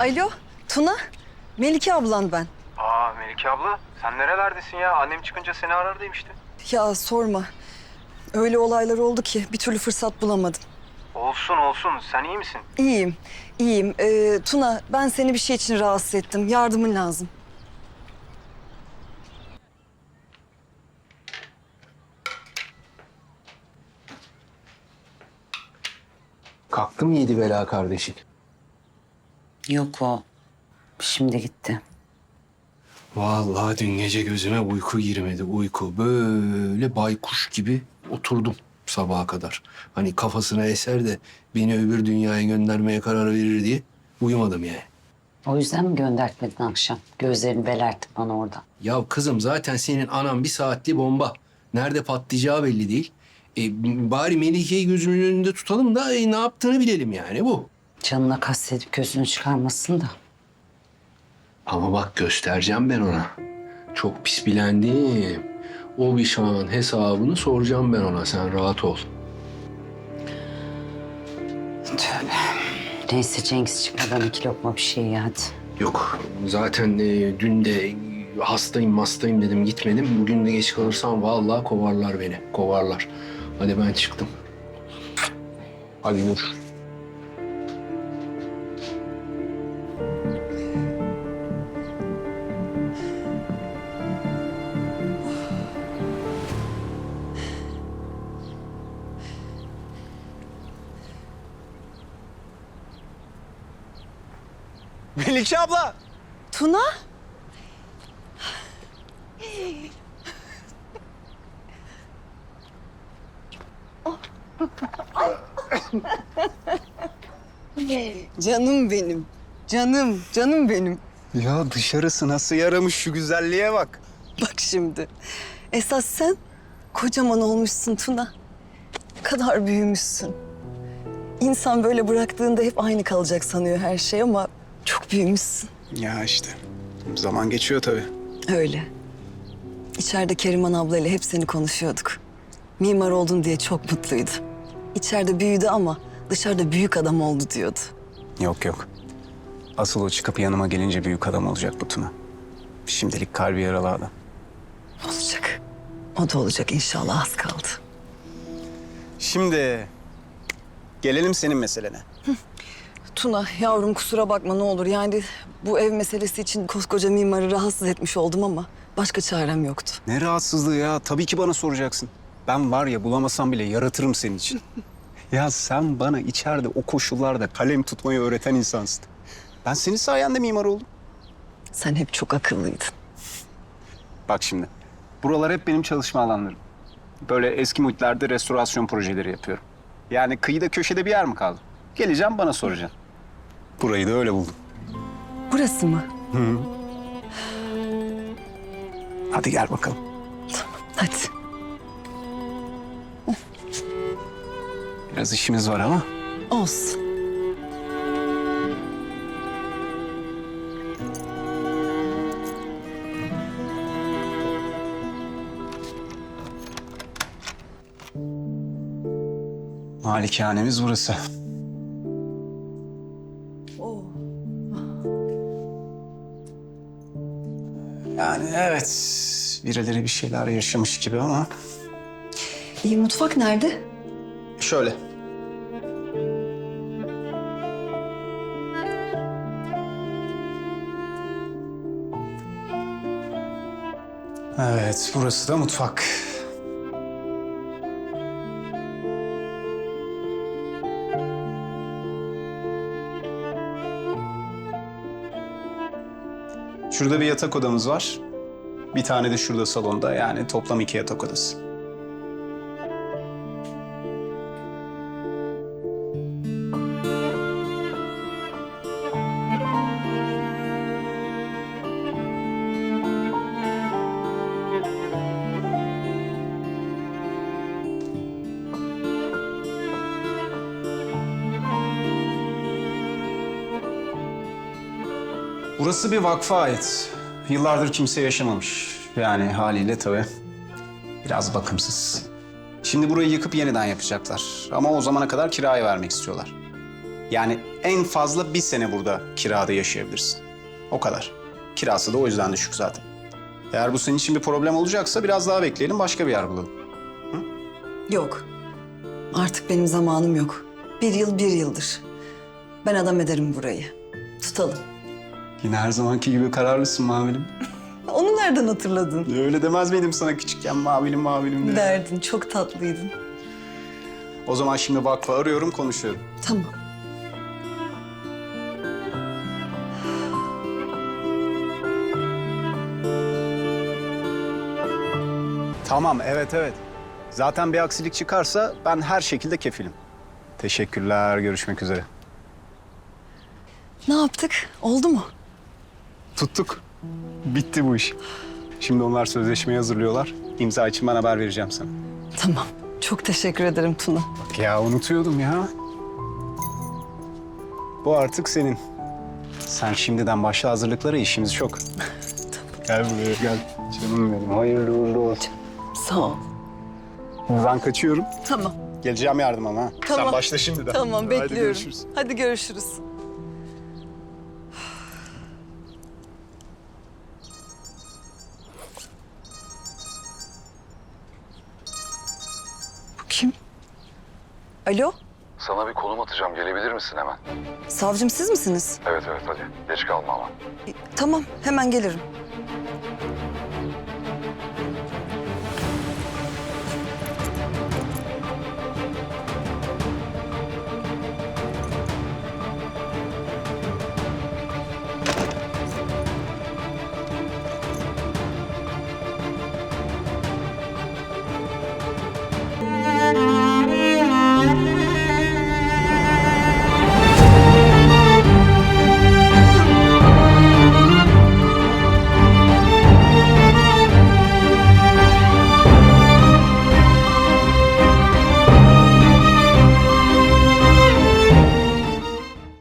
Alo, Tuna. Melike ablan ben. Aa Melike abla sen nerelerdesin ya? Annem çıkınca seni arar demişti. Ya sorma. Öyle olaylar oldu ki bir türlü fırsat bulamadım. Olsun olsun sen iyi misin? İyiyim, iyiyim. Ee, Tuna, ben seni bir şey için rahatsız ettim. Yardımın lazım. Kalktı mı yedi bela kardeşin? Yok o. Şimdi gitti. Vallahi dün gece gözüme uyku girmedi uyku. Böyle baykuş gibi oturdum sabaha kadar. Hani kafasına eser de beni öbür dünyaya göndermeye karar verir diye uyumadım yani. O yüzden mi göndertmedin akşam? Gözlerini belertti bana oradan. Ya kızım zaten senin anan bir saatli bomba. Nerede patlayacağı belli değil. E, bari Melike'yi gözümün önünde tutalım da e, ne yaptığını bilelim yani bu. Canına kastedip gözünü çıkarmasın da. Ama bak göstereceğim ben ona. Çok pis bilendim. O bir şan hesabını soracağım ben ona. Sen rahat ol. Tövbe. Neyse Cengiz çıkmadan iki lokma bir şey ye hadi. Yok zaten e, dün de hastayım hastayım dedim gitmedim. Bugün de geç kalırsam vallahi kovarlar beni. Kovarlar. Hadi ben çıktım. Hadi Nur. Melike abla! Tuna? canım benim. Canım, canım benim. Ya dışarısı nasıl yaramış şu güzelliğe bak. Bak şimdi. Esas sen kocaman olmuşsun Tuna. Ne kadar büyümüşsün. İnsan böyle bıraktığında hep aynı kalacak sanıyor her şey ama çok büyümüşsün. Ya işte zaman geçiyor tabii. Öyle. İçeride Keriman ablayla hep seni konuşuyorduk. Mimar oldun diye çok mutluydu. İçeride büyüdü ama dışarıda büyük adam oldu diyordu. Yok yok. Asıl o çıkıp yanıma gelince büyük adam olacak bu Tuna. Şimdilik kalbi yaralı adam. Olacak. O da olacak inşallah az kaldı. Şimdi gelelim senin meselene. Tuna yavrum kusura bakma ne olur. Yani bu ev meselesi için koskoca mimarı rahatsız etmiş oldum ama başka çarem yoktu. Ne rahatsızlığı ya. Tabii ki bana soracaksın. Ben var ya bulamasam bile yaratırım senin için. ya sen bana içeride o koşullarda kalem tutmayı öğreten insansın. Ben senin sayende mimar oldum. Sen hep çok akıllıydın. Bak şimdi. Buralar hep benim çalışma alanlarım. Böyle eski muhitlerde restorasyon projeleri yapıyorum. Yani kıyıda köşede bir yer mi kaldı? Geleceğim bana soracaksın. Burayı da öyle buldum. Burası mı? Hadi gel bakalım. Hadi. Biraz işimiz var ama. Olsun. Malikanemiz burası. Yani evet. Birileri bir şeyler yaşamış gibi ama. İyi mutfak nerede? Şöyle. Evet, burası da mutfak. Şurada bir yatak odamız var. Bir tane de şurada salonda. Yani toplam iki yatak odası. Burası bir vakfa ait. Yıllardır kimse yaşamamış. Yani haliyle tabii biraz bakımsız. Şimdi burayı yıkıp yeniden yapacaklar. Ama o zamana kadar kiraya vermek istiyorlar. Yani en fazla bir sene burada kirada yaşayabilirsin. O kadar. Kirası da o yüzden düşük zaten. Eğer bu senin için bir problem olacaksa biraz daha bekleyelim, başka bir yer bulalım. Yok. Artık benim zamanım yok. Bir yıl bir yıldır. Ben adam ederim burayı. Tutalım. Yine her zamanki gibi kararlısın Mavilim. Onu nereden hatırladın? Öyle demez miydim sana küçükken Mavilim Mavilim diye. Derdin, çok tatlıydın. O zaman şimdi vakfı arıyorum, konuşuyorum. Tamam. Tamam, evet evet. Zaten bir aksilik çıkarsa ben her şekilde kefilim. Teşekkürler, görüşmek üzere. Ne yaptık? Oldu mu? Tuttuk. Bitti bu iş. Şimdi onlar sözleşmeyi hazırlıyorlar. İmza için ben haber vereceğim sana. Tamam. Çok teşekkür ederim Tuna. Bak ya unutuyordum ya. Bu artık senin. Sen şimdiden başla hazırlıklara işimiz çok. gel buraya gel. Canım benim hayırlı uğurlu olsun. Sağ ol. Ben kaçıyorum. Tamam. Geleceğim yardım ama. ha. Tamam. Sen başla şimdiden. Tamam Hadi bekliyorum. görüşürüz. Hadi görüşürüz. Alo? Sana bir konum atacağım. Gelebilir misin hemen? Savcım siz misiniz? Evet evet hadi. Geç kalma ama. E, Tamam hemen gelirim.